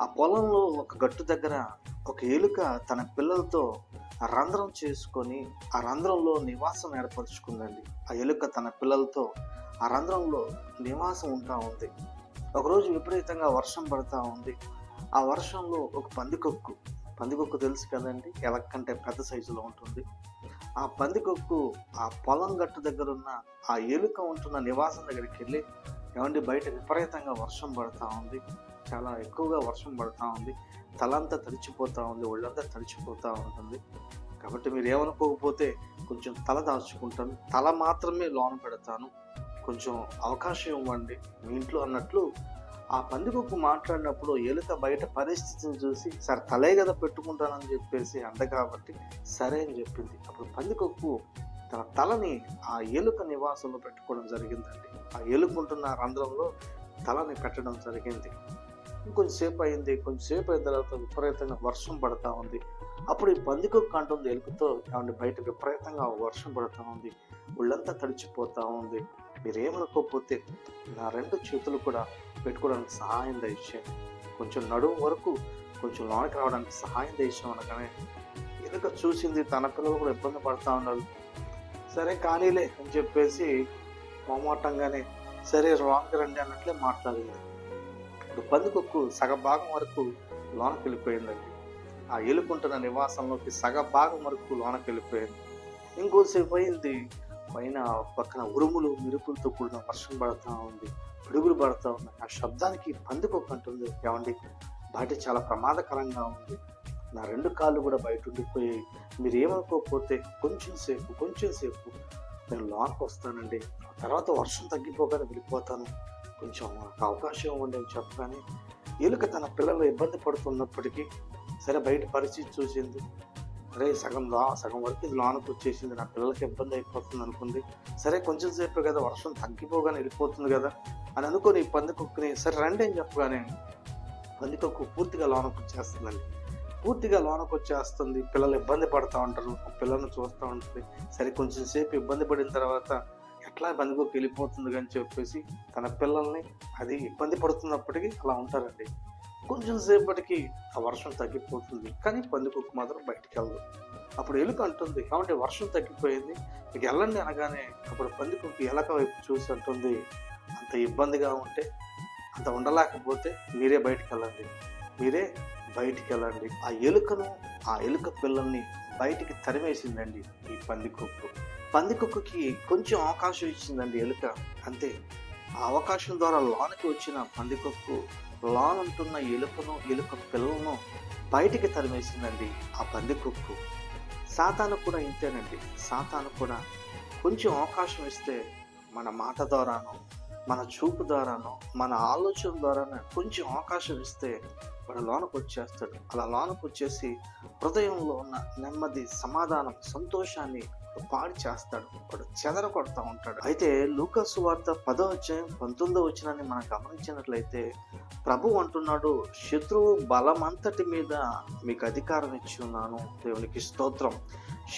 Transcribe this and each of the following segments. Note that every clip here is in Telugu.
ఆ పొలంలో ఒక గట్టు దగ్గర ఒక ఎలుక తన పిల్లలతో రంధ్రం చేసుకొని ఆ రంధ్రంలో నివాసం ఏర్పరచుకుందండి. ఆ ఎలుక తన పిల్లలతో ఆ రంధ్రంలో నివాసం ఉంటా ఉంది. ఒకరోజు విపరీతంగా వర్షం పడతా ఉంది. ఆ వర్షంలో ఒక పందికొక్కు పందికొక్కు తెలుసు కదండి? ఎలక కంటే పెద్ద సైజులో ఉంటుంది. ఆ పందికొక్కు ఆ పొలం గట్టు దగ్గర ఉన్న ఆ ఎలుక ఉంటున్న నివాసం దగ్గరికి వెళ్ళి ఏమంటే బయట విపరీతంగా వర్షం పడతా ఉంది. చాలా ఎక్కువగా వర్షం పడతా ఉంది. తలంతా తడిచిపోతూ ఉంది ఒళ్ళంతా తడిచిపోతూ ఉంటుంది. కాబట్టి మీరు ఏమనుకోకపోతే కొంచెం తల దాచుకుంటాను. తల మాత్రమే లోన పెడతాను. కొంచెం అవకాశం ఇవ్వండి. మీ ఇంట్లో అన్నట్లు ఆ పందికొక్కు మాట్లాడినప్పుడు ఎలుక బయట పరిస్థితిని చూసి సరే తలే కదా పెట్టుకుంటానని చెప్పేసి అంద కాబట్టి సరే అని చెప్పింది. అప్పుడు పందికొక్కు తన తలని ఆ ఎలుక నివాసంలో పెట్టుకోవడం జరిగిందండి. ఆ ఎలుకుంటున్న రంధ్రంలో తలని పెట్టడం జరిగింది. ఇంకొంచెంసేపు అయింది. కొంచెంసేపు అయిన తర్వాత విపరీతంగా వర్షం పడతా ఉంది. అప్పుడు ఈ పందికొక్కు అంటుంది ఎలుకతో ఏమంటే బయట విపరీతంగా వర్షం పడతా ఉంది. ఒళ్ళంతా తడిచిపోతా ఉంది. మీరేమనుకోకపోతే నా రెండు చేతులు కూడా పెట్టుకోవడానికి సహాయం దయచేయండి. కొంచెం నడుము వరకు కొంచెం లోనికి రావడానికి సహాయం దయచేయం అనగానే ఎలుక చూసింది తన పిల్లలు కూడా ఇబ్బంది పడతా ఉన్నారు. సరే కానీలే అని చెప్పేసి మొహమాటంగానే సరే రాంగ్ రండి అన్నట్లే మాట్లాడింది. ఇప్పుడు పందికొక్కు సగ భాగం వరకు లోనకి వెళ్ళిపోయిందండి. ఆ ఎలుకుంటున్న నివాసంలోకి సగ భాగం వరకు లోనకి వెళ్ళిపోయింది. ఇంకోసేపు అయింది పైన పక్కన ఉరుములు మెరుపులతో కూడిన వర్షం పడతా ఉంది పిడుగులు పడతా ఉన్నాయి. ఆ శబ్దానికి పందికొక్కు అంటుంది. ఏమండి? బయట చాలా ప్రమాదకరంగా ఉంది. నా రెండు కాళ్ళు కూడా బయట ఉండిపోయాయి మీరు ఏమనుకోకపోతే కొంచెం సేపు కొంచెం సేపు నేను లోనికి వస్తానండి. తర్వాత వర్షం తగ్గిపోగానే వెళ్ళిపోతాను. కొంచెం నాకు అవకాశం ఇవ్వండి అని చెప్పగానే ఎలుక తన పిల్లలు ఇబ్బంది పడుతున్నప్పటికీ సరే బయట పరిస్థితి చూసింది. అరే సగం లా సగం వరకు ఇది లోనకు వచ్చేసింది. నా పిల్లలకి ఇబ్బంది అయిపోతుంది అనుకుంది. సరే కొంచెం సేపు కదా వర్షం తగ్గిపోగానే వెళ్ళిపోతుంది కదా అని అనుకుని పందికొక్కుని సరే రండి అని చెప్పగానే పందికొక్కు పూర్తిగా లోనకు వచ్చేస్తుందండి. పూర్తిగా లోనకు వచ్చేస్తుంది. పిల్లలు ఇబ్బంది పడుతూ ఉంటారు. పిల్లల్ని చూస్తూ ఉంటుంది. సరే కొంచెం సేపు ఇబ్బంది పడిన తర్వాత ఎట్లా బందుకు వెళ్ళిపోతుంది అని చెప్పేసి తన పిల్లల్ని అది ఇబ్బంది పడుతున్నప్పటికీ అలా ఉంటారండి. కొంచెం సేపటికి ఆ వర్షం తగ్గిపోతుంది. కానీ పందికొక్కు మాత్రం బయటికి వెళ్ళదు. అప్పుడు ఎలుక అంటుంది. కాబట్టి వర్షం తగ్గిపోయింది. ఇక వెళ్ళండి అనగానే అప్పుడు పందికొక్కు ఎలక వైపు చూసి అంటుంది. అంత ఇబ్బందిగా ఉంటే అంత ఉండలేకపోతే మీరే బయటికి వెళ్ళండి. మీరే బయటికి వెళ్ళండి ఆ ఎలుకను ఆ ఎలుక పిల్లల్ని బయటికి తరిమేసిందండి ఈ పందికొక్కు. పందికొక్కుకి కొంచెం అవకాశం ఇచ్చిందండి ఎలుక. అంతే. ఆ అవకాశం ద్వారా లోనికి వచ్చిన పందికొక్కు లోనంటున్న ఎలుకను ఎలుక పిల్లలను బయటికి తరిమేసిందండి ఆ పందికొక్కు. సాతాను కూడా ఇంతేనండి. సాతాను కూడా కొంచెం అవకాశం ఇస్తే మన మాట ద్వారానో మన చూపు ద్వారానో మన ఆలోచన ద్వారానో కొంచెం అవకాశం ఇస్తే వాడు లోనకు వచ్చేస్తాడు అలా లోనకు వచ్చేసి హృదయంలో ఉన్న నెమ్మది సమాధానం సంతోషాన్ని పాడి పాడు చేస్తాడు. వాడు చెదర కొడతా ఉంటాడు. అయితే లూకస్ వార్త పదో అధ్యాయం పంతొమ్మిదో వచ్చినాన్ని మనం గమనించినట్లయితే ప్రభు అంటున్నాడు శత్రువు బలమంతటి మీద మీకు అధికారం ఇచ్చి ఉన్నాను. దేవునికి స్తోత్రం.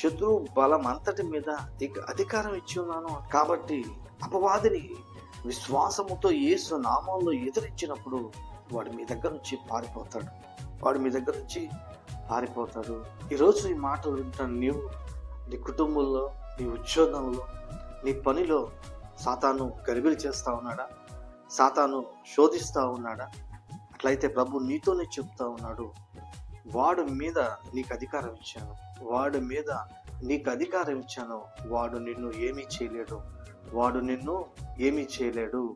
శత్రువు బలం అంతటి మీద అధికారం ఇచ్చి ఉన్నాను. కాబట్టి అపవాదిని విశ్వాసముతో యేసు నామంలో ఎదిరించినప్పుడు వాడు మీ దగ్గర నుంచి పారిపోతాడు. వాడు మీ దగ్గర నుంచి పారిపోతాడు. ఈరోజు ఈ మాటలు వింటాను నీవు నీ కుటుంబంలో నీ ఉద్యోగంలో నీ పనిలో సాతాను గరిబిలి చేస్తా ఉన్నాడా? సాతాను శోధిస్తూ ఉన్నాడా? అట్లయితే ప్రభు నీతోనే చెప్తా ఉన్నాడు. వాడు మీద నీకు అధికారం ఇచ్చాను. వాడి మీద నీకు అధికారం ఇచ్చాను. వాడు నిన్ను ఏమీ చేయలేడు. వాడు నిన్ను ఏమీ చేయలేడు.